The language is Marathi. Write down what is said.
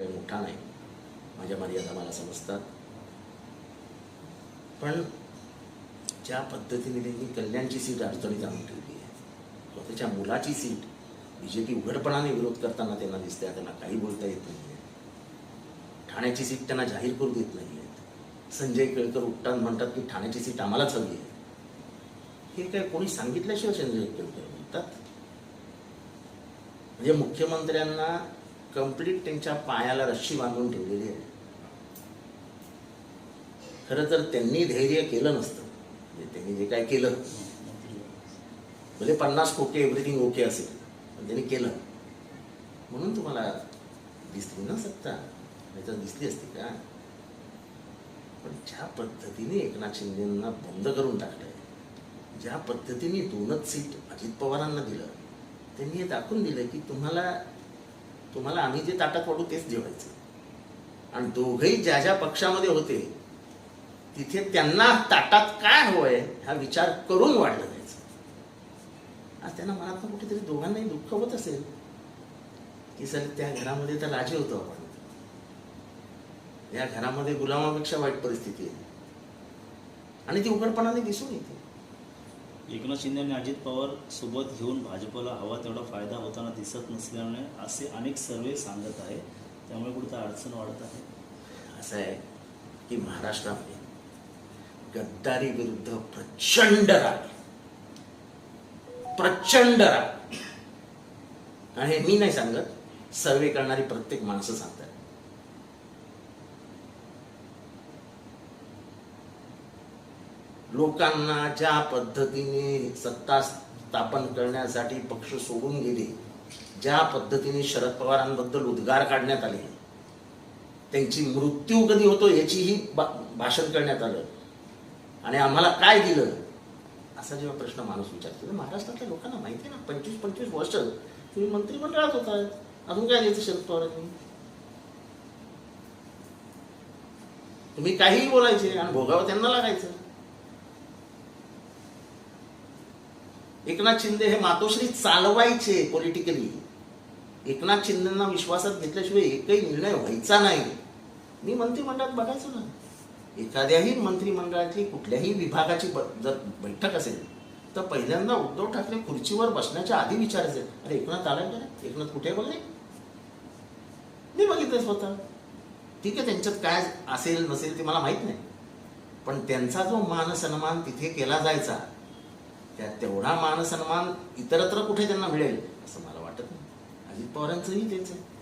मोठा नाही माझ्या मर्यादा मला समजतात पण ज्या पद्धतीने त्यांनी कल्याणची सीट अडचणीत आणून ठेवली आहे स्वतःच्या मुलाची सीट बी जे पी उघडपणाने विरोध करताना त्यांना दिसते त्यांना काही बोलता येत नाही आहे ठाण्याची सीट त्यांना जाहीर करू देत नाही आहेत संजय केळकर उपटान म्हणतात की ठाण्याची सीट आम्हालाच हवी आहे हे काय कोणी सांगितल्याशिवाय संजय केळकर म्हणतात म्हणजे मुख्यमंत्र्यांना कंप्लीट त्यांच्या पायाला रस्सी बांधून ठेवलेली आहे. खरं तर त्यांनी धैर्य केलं नसतं. म्हणजे त्यांनी जे काय केलं भले पन्नास ओके एव्हरीथिंग ओके असेल पण त्यांनी केलं. म्हणून तुम्हाला दिसली ना सत्ता? नाही तर दिसली असती का? पण ज्या पद्धतीने एकनाथ शिंदेना बंद करून टाकलंय ज्या पद्धतीने दोनच सीट अजित पवारांना दिलं त्यांनी हे दाखवून दिलं की तुम्हाला तुम्हाला आम्ही जे ताटात पडू तेच जेवायचं. आणि दोघही ज्या ज्या पक्षामध्ये होते तिथे त्यांना ताटात काय हवंय हा विचार करून वाढला जायचं. आज त्यांना मनात कुठेतरी दोघांनाही दुःख होत असेल की सर त्या घरामध्ये तर राजे होतो आपण. या घरामध्ये गुलामापेक्षा वाईट परिस्थिती आहे. आणि ती उघडपणाने दिसून येते. एकनाथ शिंदे आणि अजित पवार सोबत घेऊन भाजपला हवा तेवढा फायदा होताना दिसत नसल्यामुळे असे अनेक सर्वे सांगत आहे त्यामुळे कुठं अडचण वाढत आहे. असं आहे की महाराष्ट्रामध्ये गद्दारी विरुद्ध प्रचंड राग प्रचंड राग आणि हे मी नाही सांगत सर्वे करणारी प्रत्येक माणसं सांगतात. लोकांना ज्या पद्धतीने सत्ता स्थापन करण्यासाठी पक्ष सोडून गेले ज्या पद्धतीने शरद पवारांबद्दल उद्गार काढण्यात आले त्यांची मृत्यू कधी होतो याचीही बा- भाषण करण्यात आलं. आणि आम्हाला काय दिलं? असा जेव्हा प्रश्न माणूस विचारतो तर महाराष्ट्रातल्या लोकांना माहिती आहे ना पंचवीस पंचवीस वर्ष तुम्ही मंत्रिमंडळात होता अजून काय द्यायचं शरद पवारांनी? तुम्ही काहीही बोलायचे आणि भोगावं त्यांना लागायचं. एकनाथ शिंदे हे मातोश्री चालवायचे पॉलिटिकली एकनाथ शिंदेना विश्वासात घेतल्याशिवाय एकही निर्णय व्हायचा नाही. मी मंत्रिमंडळात बघायचो ना. एखाद्याही मंत्रिमंडळातली कुठल्याही विभागाची ब- जर बैठक असेल तर पहिल्यांदा उद्धव ठाकरे खुर्चीवर बसण्याच्या आधी विचारायचे अरे एकनाथ आलाय का एकनाथ कुठे बोलले? मी बघितलं स्वतः. ठीक आहे त्यांच्यात काय असेल नसेल ते मला माहीत नाही. पण त्यांचा जो मान सन्मान तिथे केला जायचा त्या तेवढा मानसन्मान इतरत्र कुठे त्यांना मिळेल असं मला वाटत नाही. अजित पवारांचंही तेच आहे.